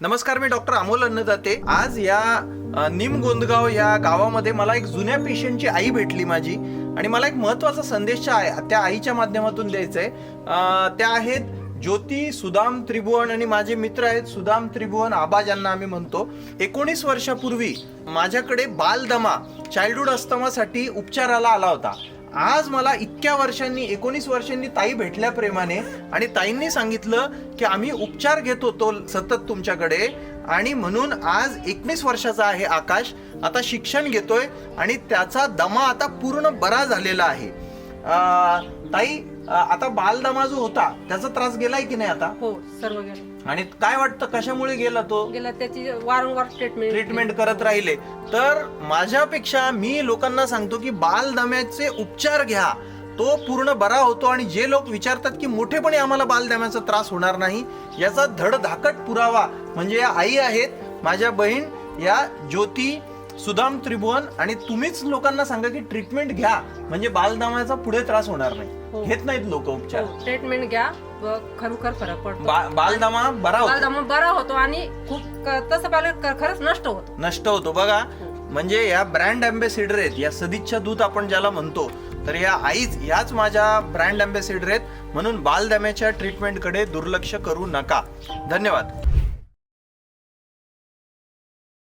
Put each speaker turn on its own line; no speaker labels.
नमस्कार मी डॉक्टर अमोल अन्नदाते. आज या निम निमगोंदगाव या गावामध्ये मला एक जुन्या पेशंटची आई भेटली माझी आणि मला एक महत्त्वाचा संदेश त्या त्या आईच्या माध्यमातून द्यायचा आहे त्या आहेत ज्योती सुदाम त्रिभुवन आणि माझे मित्र आहेत सुदाम त्रिभुवन आबा ज्यांना आम्ही म्हणतो. एकोणीस वर्षापूर्वी माझ्याकडे बालदमा चाइल्डहुड अस्तमासाठी उपचाराला आला होता. आज मला इतक्या वर्षांनी एकोणीस वर्षांनी ताई भेटल्या प्रेमाने आणि ताईंनी सांगितलं की आम्ही उपचार घेत होतो सतत तुमच्याकडे आणि म्हणून आज एकवीस वर्षाचा आहे आकाश. आता शिक्षण घेतोय आणि त्याचा दमा आता पूर्ण बरा झालेला आहे. ताई आता बालदमा जो होता त्याचा त्रास गेलाय की नाही आता?
हो सर्व गेलं.
आणि काय वाटतं कशामुळे गेला तो?
गेला त्याची वारंवार ट्रीटमेंट
ट्रीटमेंट करत राहिले. तर माझ्यापेक्षा मी लोकांना सांगतो की बालदम्याचे उपचार घ्या. तो पूर्ण बरा होतो आणि जे लोक विचारतात की मोठेपणी आम्हाला बालदम्याचा त्रास होणार नाही याचा धडधाकट पुरावा म्हणजे या आई आहेत माझ्या बहीण या ज्योती सुदाम त्रिभुवन आणि तुम्हीच लोकांना सांगा की ट्रीटमेंट घ्या. म्हणजे बालदम्याचा पुढे त्रास होणार नाही.
हो.
घेत नाहीत लोक उपचार.
ट्रीटमेंट घ्या व खरोखर फरक पडतो.
बा- बालदमा बरा होतो.
बालदमा बरा होतो आणि खूप क- तसं पाहिलं क- खरंच नष्ट होतो.
नष्ट होतो. बघा म्हणजे या ब्रँड अँबेसिडर आहेत या सदिच्छा दूत आपण ज्याला म्हणतो तर या आईच याच माझ्या ब्रँड अँबेसिडर आहेत. म्हणून बालदम्याच्या ट्रीटमेंटकडे दुर्लक्ष करू नका. धन्यवाद.